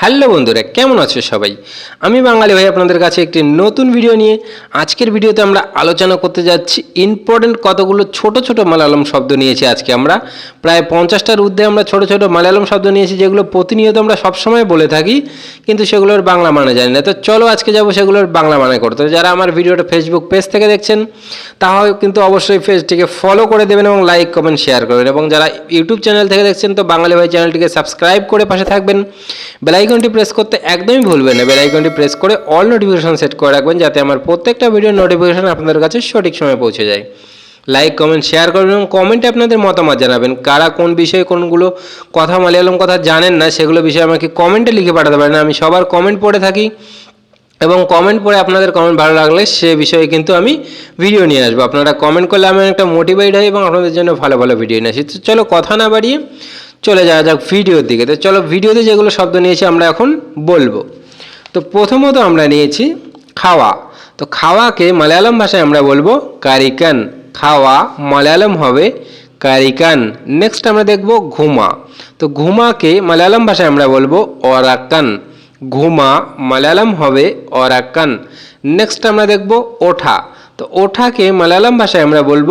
Hello বন্ধুরা, কেমন আছো সবাই? আমি বাঙালি ভাই আপনাদের কাছে একটি নতুন ভিডিও নিয়ে। আজকের ভিডিওতে আমরা আলোচনা করতে যাচ্ছি ইম্পর্টেন্ট কতগুলো ছোট ছোট মালায়ালম শব্দ নিয়েছি আজকে আমরা। প্রায় পঞ্চাশটার ঊর্ধ্বে আমরা ছোট ছোট মালায়ালম শব্দ নিয়েছি, যেগুলো প্রতিনিয়ত আমরা সবসময় বলে থাকি, কিন্তু সেগুলোর বাংলা মানে জানি না। তো চলো আজকে যাব সেগুলোর বাংলা মানে করতে। যারা আমার ভিডিওটা ফেসবুক পেজ থেকে দেখছেন তাহলে কিন্তু অবশ্যই পেজটিকে ফলো করে দেবেন এবং লাইক কমেন্ট শেয়ার করবেন। এবং যারা ইউটিউব চ্যানেল থেকে দেখছেন, তো বাঙালি ভাই চ্যানেলটিকে সাবস্ক্রাইব করে পাশে থাকবেন। বেলাইকনটি প্রেস করতে একদমই ভুলবেন না। বেলাইকনটি প্রেস করে অল নোটিফিকেশন সেট করে রাখবেন যাতে আমার প্রত্যেকটা ভিডিওর নোটিফিকেশন আপনাদের কাছে সঠিক সময়ে পৌঁছে যায়। লাইক কমেন্ট শেয়ার করবেন এবং কমেন্টে আপনাদের মতামত জানাবেন। কারা কোন বিষয়ে কোনগুলো কথা মালয়ালম কথা জানেন না, সেগুলো বিষয়ে আমাকে কমেন্টে লিখে পাঠাতে পারেন। আমি সবার কমেন্ট পড়ে থাকি এবং কমেন্ট পড়ে আপনাদের কমেন্ট ভালো লাগলে সে বিষয়ে কিন্তু আমি ভিডিও নিয়ে আসব। আপনারা কমেন্ট করলে আমি একটা মোটিভেট হই এবং আপনাদের জন্য ভালো ভালো ভিডিও নিয়ে আসি। চলো কথা না বাড়িয়ে চলে যাওয়া যাক ভিডিওর দিকে। তো চলো ভিডিওতে যেগুলো শব্দ নিয়েছি আমরা এখন বলব। তো প্রথমত আমরা নিয়েছি খাওয়া। তো খাওয়াকে মালয়ালম ভাষায় আমরা বলব কারিকান। খাওয়া মালয়ালম হবে কারিকান। নেক্সট আমরা দেখব ঘুমা। তো ঘুমাকে মালয়ালম ভাষায় আমরা বলব অরাকান ঘুমা মালয়ালম হবে অরাকান নেক্সট আমরা দেখব ওঠা। তো ওঠাকে মালয়ালম ভাষায় আমরা বলব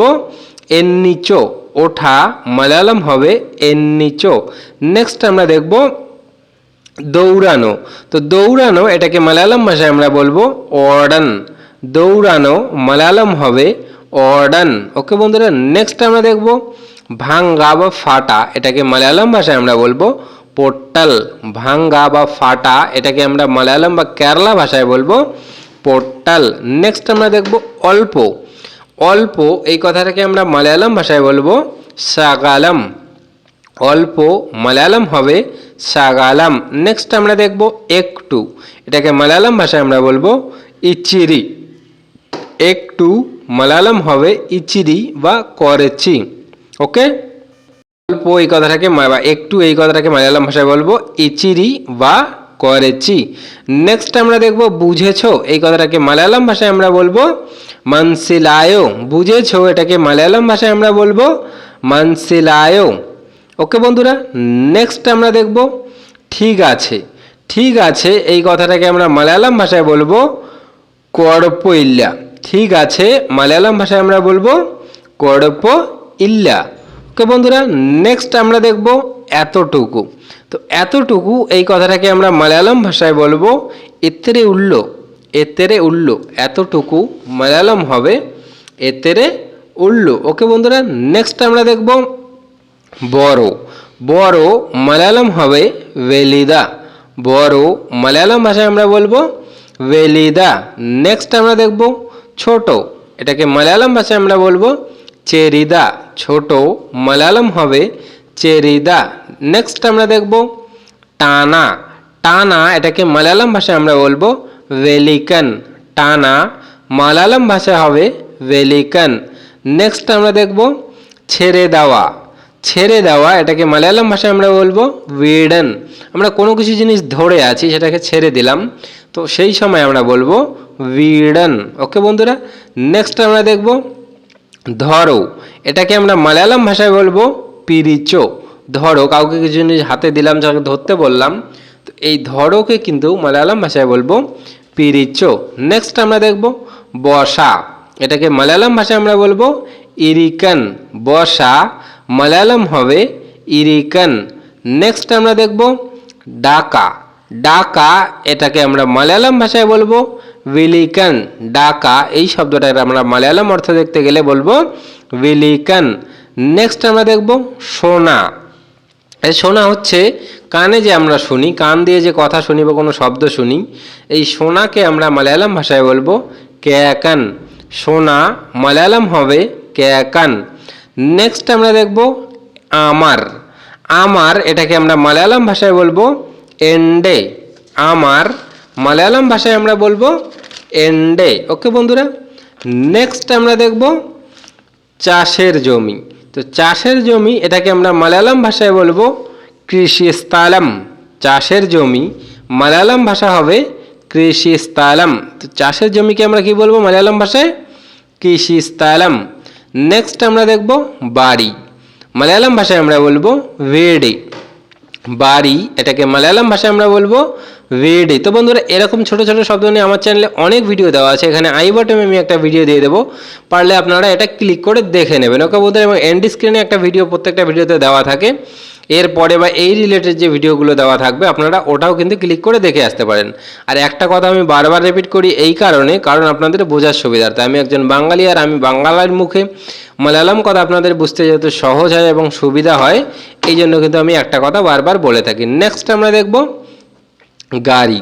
এন্নিচো। ওঠা মালয়ালম হবে এন্নিচো। নেক্সট আমরা দেখব দৌড়ানো। তো দৌড়ানো এটাকে মালয়ালম ভাষায় আমরা বলব অর্ডান। দৌড়ানো মালয়ালম হবে অর্ডান। ওকে বন্ধুরা নেক্সট আমরা দেখব ভাঙ্গা বা ফাটা। এটাকে মালয়ালম ভাষায় আমরা বলব পোর্টাল ভাঙ্গা বা ফাটা এটাকে আমরা মালয়ালম বা কেরালা ভাষায় বলব পোর্টাল নেক্সট আমরা দেখব অল্প। অল্প, এই কথাটাকে আমরা মালয়ালম ভাষায় বলব সাগালাম। অল্প মালয়ালম হবে সাগালাম। নেক্সট আমরা দেখব একটু। এটাকে মালয়ালম ভাষায় আমরা বলব ইচিরি। একটু মালয়ালম হবে ইচিরি বা করেছি ওকে? অল্প এই কথাটাকে বা একটু এই কথাটাকে মালয়ালম ভাষায় বলব ইচিরি বা করেছি নেক্সট আমরা দেখব বুঝেছ, এই কথাটাকে মালয়ালম ভাষায় আমরা বলব মানসিলায়ো, বুঝেছ এটাকে? মালয়ালম ভাষায় আমরা বলব মানসিলায়ো। ওকে বন্ধুরা নেক্সট আমরা দেখব ঠিক আছে। ঠিক আছে, এই কথাটাকে আমরা মালয়ালম ভাষায় বলব কড়প ইল্লা ঠিক আছে, মালয়ালম ভাষায় আমরা বলব কড়প ইল্লা ওকে বন্ধুরা নেক্সট আমরা দেখব এতটুকু। তো এতটুকু এই কথাটাকে আমরা মালয়ালম ভাষায় বলব এতেরে উল্ল। এতেরে উল্ল, এতটুকু মালয়ালম হবে, এতেরে উল্লু। ওকে বন্ধুরা নেক্সট আমরা দেখব বড়। বড় মালয়ালম হবে ভেলিদা। বড় মালয়ালম ভাষায় আমরা বলব ভেলিদা। নেক্সট আমরা দেখব ছোট। এটাকে মালয়ালম ভাষায় আমরা বলব চেরিদা। ছোট মালয়ালম হবে চেরিদা। নেক্সট আমরা দেখব টানা। টানা এটাকে মালয়ালম ভাষায় আমরা বলব ভেলিকান টানা মালয়ালম ভাষায় হবে ভেলিকান নেক্সট আমরা দেখব ছেড়ে দেওয়া ছেড়ে দেওয়া এটাকে মালয়ালম ভাষায় আমরা বলব উইডন আমরা কোনো কিছু জিনিস ধরে আছি সেটাকে ছেড়ে দিলাম তো সেই সময় আমরা বলব উইডন ওকে বন্ধুরা নেক্সট আমরা দেখব ধরো এটাকে আমরা মালয়ালম ভাষায় বলব পিরিচো ধরো কাউকে কিছু জিনিস হাতে দিলাম যাকে ধরতে বললাম এই ধরোকে কিন্তু মালয়ালম ভাষায় বলব পিরিচো। নেক্সট আমরা দেখব বসা। এটাকে মালয়ালম ভাষায় আমরা বলব ইরিকান। বসা মালয়ালম হবে ইরিকান। নেক্সট আমরা দেখব ডাকা। ডাকা এটাকে আমরা মালয়ালম ভাষায় বলব উইলিকান ডাকা এই শব্দটা আমরা মালয়ালম অর্থ দেখতে গেলে বলব উইলিকান নেক্সট আমরা দেখব সোনা। শোনা হচ্ছে, কানে যে আমরা শুনি, কান দিয়ে যে কথা শুনি বা কোনো শব্দ শুনি, এই শোনাকে আমরা মালয়ালম ভাষায় বলব ক্যাকান। সোনা মালয়ালম হবে ক্যাকান। নেক্সট আমরা দেখব আমার। আমার এটাকে আমরা মালয়ালম ভাষায় বলব এন্ডে। আমার মালয়ালম ভাষায় আমরা বলব এন্ডে। ওকে বন্ধুরা নেক্সট আমরা দেখব চাষের জমি। তো চাষের জমি, এটাকে আমরা মালয়ালম ভাষায় বলব কৃষি স্থলম চাষের জমি, মালয়ালম ভাষা হবে কৃষি স্থলম তো চাষের জমিকে আমরা কি বলব মালয়ালম ভাষায়? কৃষি স্থলম নেক্সট আমরা দেখব বাড়ি। মালয়ালম ভাষায় আমরা বলব ভেড়ে। বাড়ি, এটাকে মালায়ালাম ভাষায় আমরা বলব ভেডে তো বন্ধুরা, এরকম ছোট ছোট শব্দ নিয়ে আমার চ্যানেলে অনেক ভিডিও দেওয়া আছে। এখানে আই বটমে আমি একটা ভিডিও দিয়ে দেবো। পারলে আপনারা এটা ক্লিক করে দেখে নেবেন। ওকে বন্ধুরা, এবং এন্ড স্ক্রিনে একটা ভিডিও প্রত্যেকটা ভিডিওতে দেওয়া থাকে। এরপরে বা এই রিলেটেড যে ভিডিওগুলো দেওয়া থাকবে, আপনারা ওটাও কিন্তু ক্লিক করে দেখে আসতে পারেন। আর একটা কথা আমি বারবার রিপিট করি এই কারণে, কারণ আপনাদের বোঝার সুবিধার্থে। আমি একজন বাঙালি আর আমি বাংলার মুখে মালায়ালাম কথা আপনাদের বুঝতে যেহেতু সহজ হয় এবং সুবিধা হয় এই জন্য কিন্তু আমি একটা কথা বারবার বলে থাকি। নেক্সট আমরা দেখব গাড়ি।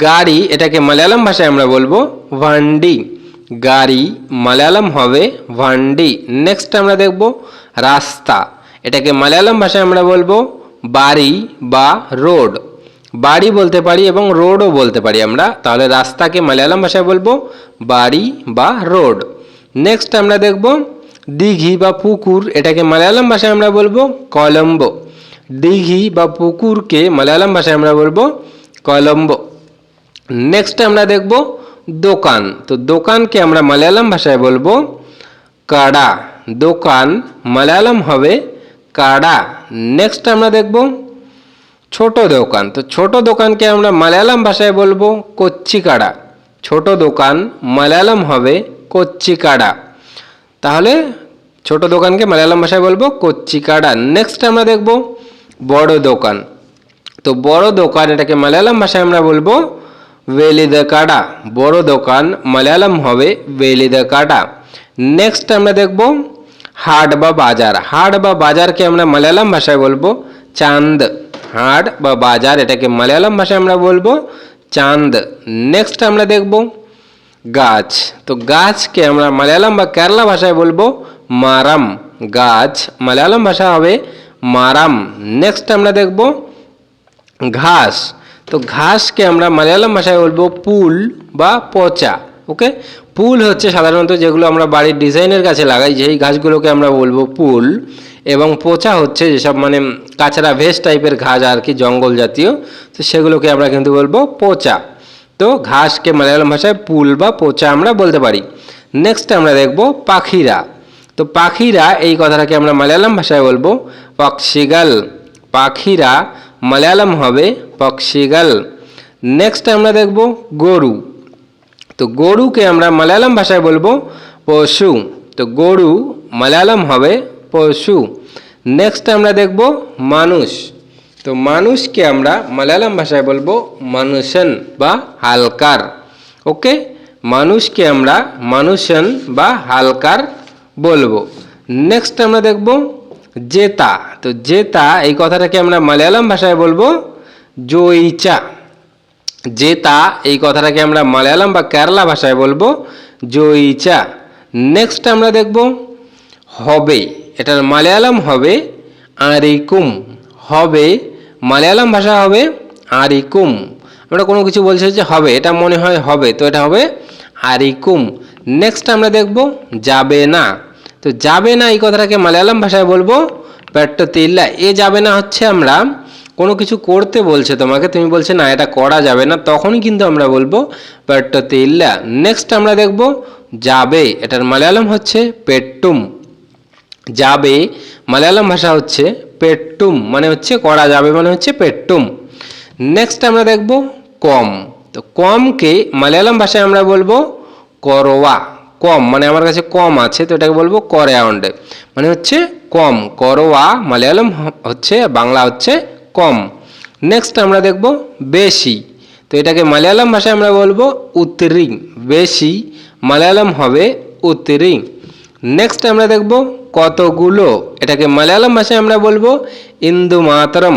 গাড়ি এটাকে মালায়ালাম ভাষায় আমরা বলব ভান্ডি। গাড়ি মালায়ালাম হবে ভান্ডি। নেক্সট আমরা দেখব রাস্তা। এটাকে মালায়ালাম ভাষায় আমরা বলব বাড়ি বা রোড। বাড়ি বলতে পারি এবং রোডও বলতে পারি আমরা। তাহলে রাস্তাকে মালায়ালাম ভাষায় বলব বাড়ি বা রোড। নেক্সট আমরা দেখব দিঘি বা পুকুর। এটাকে মালায়ালাম ভাষায় আমরা বলব কলম্বো। দিঘি বা পুকুরকে মালায়ালাম ভাষায় আমরা বলব কলম্বো নেক্সট আমরা দেখব দোকান। তো দোকানকে আমরা মালায়ালাম ভাষায় বলব কাডা। দোকান মালায়ালাম হবে কাডা। নেক্সট আমরা দেখব ছোট দোকান। তো ছোট দোকানকে আমরা মালায়ালাম ভাষায় বলব কচ্চিকাড়া ছোট দোকান মালায়ালাম হবে কচ্চিকাড়া তাহলে ছোট দোকানকে মালায়ালাম ভাষায় বলব কচ্চিকাড়া নেক্সট আমরা দেখব বড় দোকান। তো বড় দোকান এটাকে মালায়ালাম ভাষায় আমরা বলব ওয়েলিদ কাডা বড় দোকান মালায়ালাম হবে ওয়েলিদ কাডা নেক্সট আমরা দেখব হাট বা বাজার। হাট বা বাজারকে আমরা মালায়ালাম ভাষায় বলব চাঁদ। হাট বা বাজার এটাকে মালায়ালাম ভাষায় আমরা বলব চাঁদ। নেক্সট আমরা দেখব গাছ। তো গাছকে আমরা মালায়ালাম বা কেরালা ভাষায় বলব মারাম। গাছ মালায়ালাম ভাষা হবে মারাম। নেক্সট আমরা দেখব ঘাস। তো ঘাসকে আমরা মালায়ালাম ভাষায় বলব পুল বা পচা, ওকে? পুল হচ্ছে সাধারণত যেগুলো আমরা বাড়ির ডিজাইনের কাছে লাগাই, যেই ঘাসগুলোকে আমরা বলব পুল। এবং পচা হচ্ছে যেসব মানে কাঁচরা ভেস টাইপের ঘাস আর কি, জঙ্গল জাতীয়, তো সেগুলোকে আমরা কিন্তু বলব পচা। তো ঘাসকে মালায়ালাম ভাষায় পুল বা পচা আমরা বলতে পারি। নেক্সট আমরা দেখব পাখিরা। তো পাখিরা, এই কথাটাকে আমরা মালায়ালাম ভাষায় বলব পক্ষিগাল। পাখিরা মালায়ালাম হবে পক্ষিগাল। নেক্সট আমরা দেখব গরু। তো গরুকে আমরা মালায়ালাম ভাষায় বলব পশু। তো গরু মালায়ালাম হবে পশু। নেক্সট আমরা দেখব মানুষ। তো মানুষকে আমরা মালায়ালাম ভাষায় বলব মানুষন বা হালকার। ওকে মানুষকে আমরা মানুষন বা হালকার বলব। নেক্সট আমরা দেখব জেতা। তো জেতা, এই কথাটাকে আমরা মালায়ালাম ভাষায় বলব জয়িচা। জেতা, এই কথাটাকে আমরা মালায়ালাম বা কেরালা ভাষায় বলব জয়িচা। নেক্সট আমরা দেখব হবে। এটার মালায়ালাম হবে আরিকুম। হবে, মালায়ালাম ভাষা হবে আরিকুম। আমরা কোনো কিছু বলছি যে হবে, এটা মনে হয় হবে, তো এটা হবে আরিকুম। নেক্সট আমরা দেখব যাবে না। তো যাবে না এই কথাটাকে মালায়ালাম ভাষায় বলব পেট্টোতিল্লা এ যাবে না হচ্ছে আমরা, কোনো কিছু করতে বলছে তোমাকে, তুমি বলছে না, এটা করা যাবে না, তখনই কিন্তু আমরা বলব পেট্টোতিল্লা নেক্সট আমরা দেখব, যাবে, এটার মালায়ালাম হচ্ছে পেট্টুম। যাবে, মালায়ালাম ভাষা হচ্ছে পেট্টুম মানে হচ্ছে করা যাবে মানে হচ্ছে পেট্টুম। নেক্সট আমরা দেখব কম। তো কমকে মালায়ালাম ভাষায় আমরা বলব করোয়া। কম মানে আমার কাছে কম আছে, তো এটাকে বলব করেয়াউন্ড। মানে হচ্ছে কম, করোয়া মালায়ালাম হচ্ছে, বাংলা হচ্ছে কম। নেক্সট আমরা দেখব বেশি। তো এটাকে মালায়ালাম ভাষায় আমরা বলব উত্তরিং। বেশি মালায়ালাম হবে উত্তরিং। নেক্সট আমরা দেখব কতগুলো। এটাকে মালায়ালাম ভাষায় আমরা বলব ইন্দু মাতরম।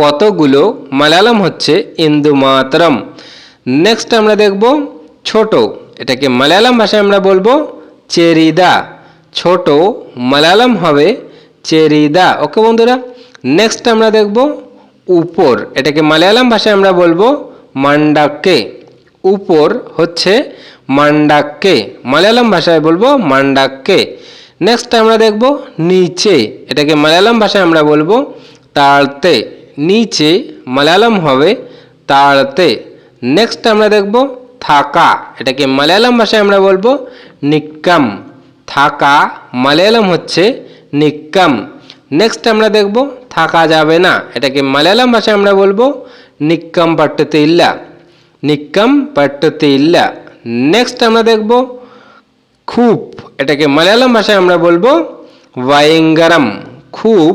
কতগুলো? মালায়ালাম হচ্ছে ইন্দু মাতরম। নেক্সট আমরা দেখব ছোট। এটাকে মালায়ালাম ভাষায় আমরা বলব চেরিদা। ছোট মালায়ালাম হবে চেরিদা। ওকে বন্ধুরা নেক্সট আমরা দেখব উপর। এটাকে মালায়ালাম ভাষায় আমরা বলব মান্ডাক্কে উপর হচ্ছে মান্ডাক্কে মালায়ালাম ভাষায় বলব মান্ডাক্কে নেক্সট আমরা দেখব নিচে। এটাকে মালায়ালাম ভাষায় আমরা বলব তাড়তে নিচে মালায়ালাম হবে তাড়তে নেক্সট আমরা দেখব থাকা, এটাকে মালায়ালাম ভাষায় আমরা বলব নিক্কাম। থাকা, মালায়ালাম হচ্ছে নিক্কাম। নেক্সট আমরা দেখব, থাকা যাবে না, এটাকে মালায়ালাম ভাষায় আমরা বলব নিক্কাম পাট্টতে ইল্লা। নিক্কাম পাট্টতে ইল্লা। নেক্সট আমরা দেখব, খুব, এটাকে মালায়ালাম ভাষায় আমরা বলব ওয়াইঙ্গারাম। খুব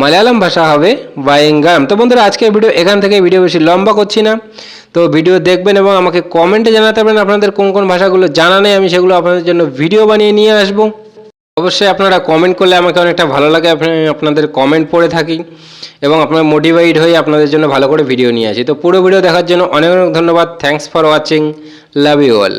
মালায়ালাম ভাষা হবে ওয়াইঙ্গারাম তো বন্ধুরা, আজকের ভিডিও এখান থেকে ভিডিও বেশি লম্বা করছি না। তো ভিডিও দেখবেন এবং আমাকে কমেন্টে জানাতে পারেন আপনাদের কোন কোন ভাষাগুলো জানা নেই, আমি সেগুলো আপনাদের জন্য ভিডিও বানিয়ে নিয়ে আসব। অবশ্যই আপনারা কমেন্ট করলে আমাকে অনেকটা ভালো লাগে, আপনি আপনাদের কমেন্ট পড়ে থাকি এবং আপনারা মোটিভেট হয়ে আপনাদের জন্য ভালো করে ভিডিও নিয়ে আসি। তো পুরো ভিডিও দেখার জন্য অনেক অনেক ধন্যবাদ। Thanks for watching love you all